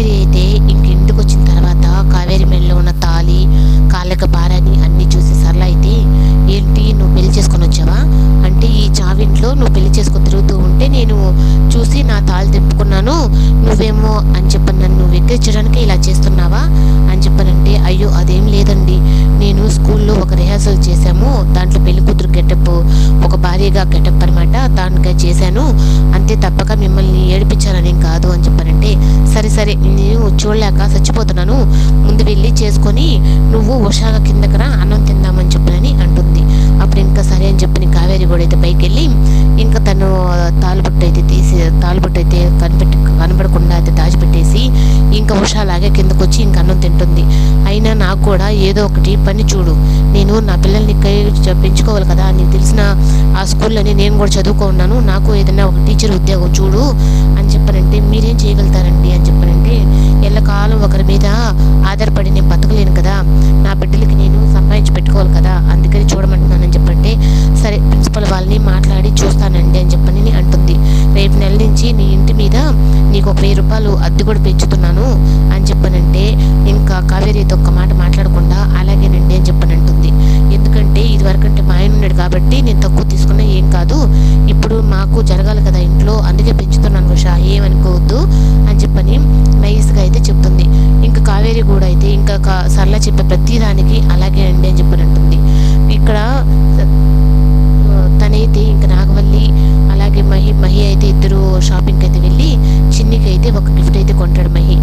కావేరి అయితే ఇంక ఇంటికి వచ్చిన తర్వాత కావేరి మెడలో ఉన్న తాళి కాళ్ళకి బారని అన్ని చూసి సరళ అయితే ఏంటి నువ్వు పెళ్ళి చేసుకొని వచ్చావా? అంటే ఈ చావింట్లో నువ్వు పెళ్ళి చేసుకొని తిరుగుతూ ఉంటే నేను చూసి నా తాళి తెంపుకున్నాను. నువ్వేమో అని చెప్పి నన్ను వెక్కిరించడానికి ఇలా చేస్తున్నావా? అని చెప్పనంటే అయ్యో అదేం లేదండి. నేను స్కూల్లో ఒక రిహార్సల్ చేశాము. దాంట్లో పెళ్ళి కూతురు గెటప్ ఒక భార్యగా గెటప్ అనమాట దానిగా చేశాను. అంతే తప్పక మిమ్మల్ని ఏడిపించాలని కాదు అని చెప్పానంటే సరే సరే నేను చూడలేక చచ్చిపోతున్నాను. ముందు వెళ్ళి చేసుకొని నువ్వు ఉషాగా కిందకి రా అన్నం తిందామని చెప్పనని అంటుంది. అప్పుడు ఇంకా సరే అని చెప్పి కావేరి కూడా అయితే పైకి వెళ్ళి ఇంకా తను తాలుబుట్టు అయితే తీసి తాలుబుట్టు అయితే కనిపెట్టి కనబడకుండా అయితే దాచిపెట్టేసి ఇంకా ఉషాలాగే కిందకు వచ్చి ఇంకా అన్నం తింటుంది. అయినా నాకు కూడా ఏదో ఒకటి పని చూడు నేను నా పిల్లల్ని కై పెంచుకోవాలి కదా నీకు తెలిసిన ఆ స్కూల్లోనే నేను కూడా చదువుకున్నాను నాకు ఏదైనా ఒక టీచర్ ఉద్యోగం చూడు అని చెప్పి అంటే మీరేం చేయగలుగుతారండి అని చెప్పనంటే ఎల్లకాలం ఒకరి మీద ఆధారపడి నేను బతకలేను కదా నా బిడ్డలకి నేను సంపాదించి పెట్టుకోవాలి కదా అందుకని చూడమంటున్నానని చెప్పంటే సరే ప్రిన్సిపల్ వాళ్ళని మాట్లాడి చూస్తానండి అని చెప్పని అంటుంది. రేపు నెల నుంచి నీ ఇంటి మీద నీకు ఒక వెయ్యి రూపాయలు అద్దె కూడా పెంచుతున్నాను అని చెప్పనంటే ఇంకా కావేరితో సరళ చెప్పే ప్రతిదానికి అలాగే అండి అని చెప్పని ఉంటుంది ఇక్కడ తనైతే ఇంకా నాగవల్లి అలాగే మహి మహి అయితే ఇద్దరు షాపింగ్కి అయితే వెళ్ళి చిన్నికి అయితే ఒక గిఫ్ట్ అయితే కొంటాడు మహి.